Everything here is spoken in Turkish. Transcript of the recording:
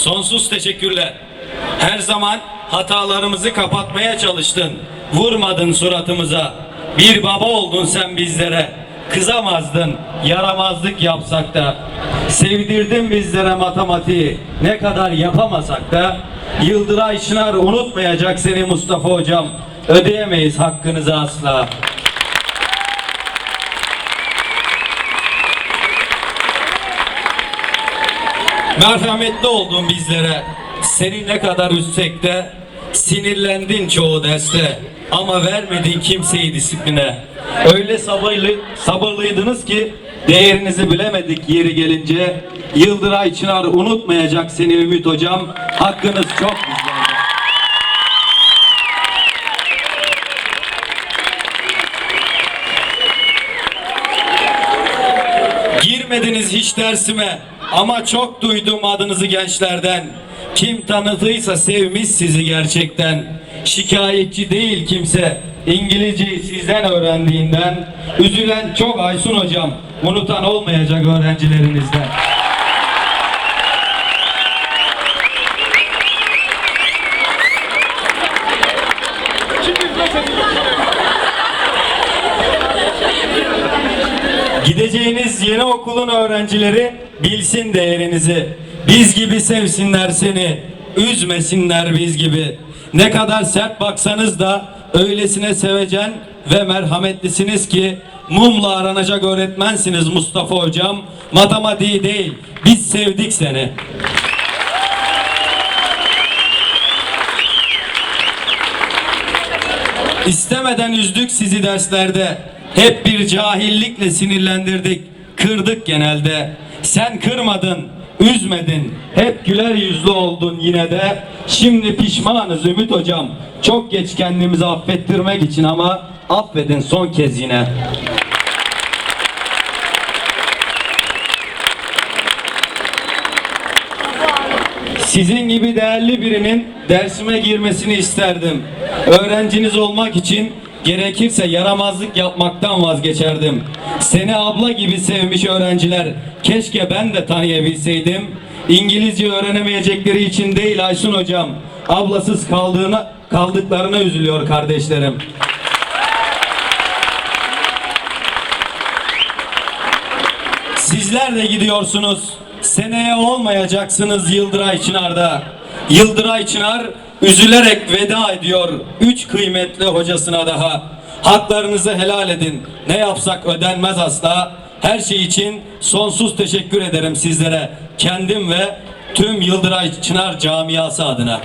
Sonsuz teşekkürler. Her zaman hatalarımızı kapatmaya çalıştın. Vurmadın suratımıza. Bir baba oldun sen bizlere. Kızamazdın, yaramazlık yapsak da. Sevdirdin bizlere matematiği. Ne kadar yapamasak da. Yıldıray Çınar unutmayacak seni Mustafa Hocam. Ödeyemeyiz hakkınızı asla. Merhametli oldun bizlere. Seni ne kadar üstsek de sinirlendin çoğu derste ama vermedin kimseyi disipline. Öyle sabırlı, sabırlıydınız ki değerinizi bilemedik yeri gelince. Yıldıray Çınar unutmayacak seni Ümit Hocam. Hakkınız çok bizlerde. Girmediniz hiç dersime ama çok duydum adınızı gençlerden. Kim tanıdıysa sevmiş sizi gerçekten. Şikayetçi değil kimse. İngilizceyi sizden öğrendiğinden. Üzülen çok Aysun hocam. Unutan olmayacak öğrencilerinizden. Gideceğiniz yeni okulun öğrencileri bilsin değerinizi. Biz gibi sevsinler seni, üzmesinler biz gibi. Ne kadar sert baksanız da öylesine sevecen ve merhametlisiniz ki mumla aranacak öğretmensiniz Mustafa hocam. Matematiği değil, biz sevdik seni. İstemeden üzdük sizi derslerde. Hep bir cahillikle sinirlendirdik. Kırdık genelde. Sen kırmadın, üzmedin. Hep güler yüzlü oldun yine de. Şimdi pişmanız Ümit hocam. Çok geç kendimizi affettirmek için ama affedin son kez yine. Sizin gibi değerli birinin dersime girmesini isterdim. Öğrenciniz olmak için gerekirse yaramazlık yapmaktan vazgeçerdim. Seni abla gibi sevmiş öğrenciler keşke ben de tanıyabilseydim. İngilizce öğrenemeyecekleri için değil Aysun hocam. Ablasız kaldığına kaldıklarına üzülüyor kardeşlerim. Sizler de gidiyorsunuz. Seneye olmayacaksınız Yıldıray Çınar'da. Yıldıray Çınar üzülerek veda ediyor. Üç kıymetli hocasına daha. Haklarınızı helal edin. Ne yapsak ödenmez asla. Her şey için sonsuz teşekkür ederim sizlere. Kendim ve tüm Yıldıray Çınar camiası adına.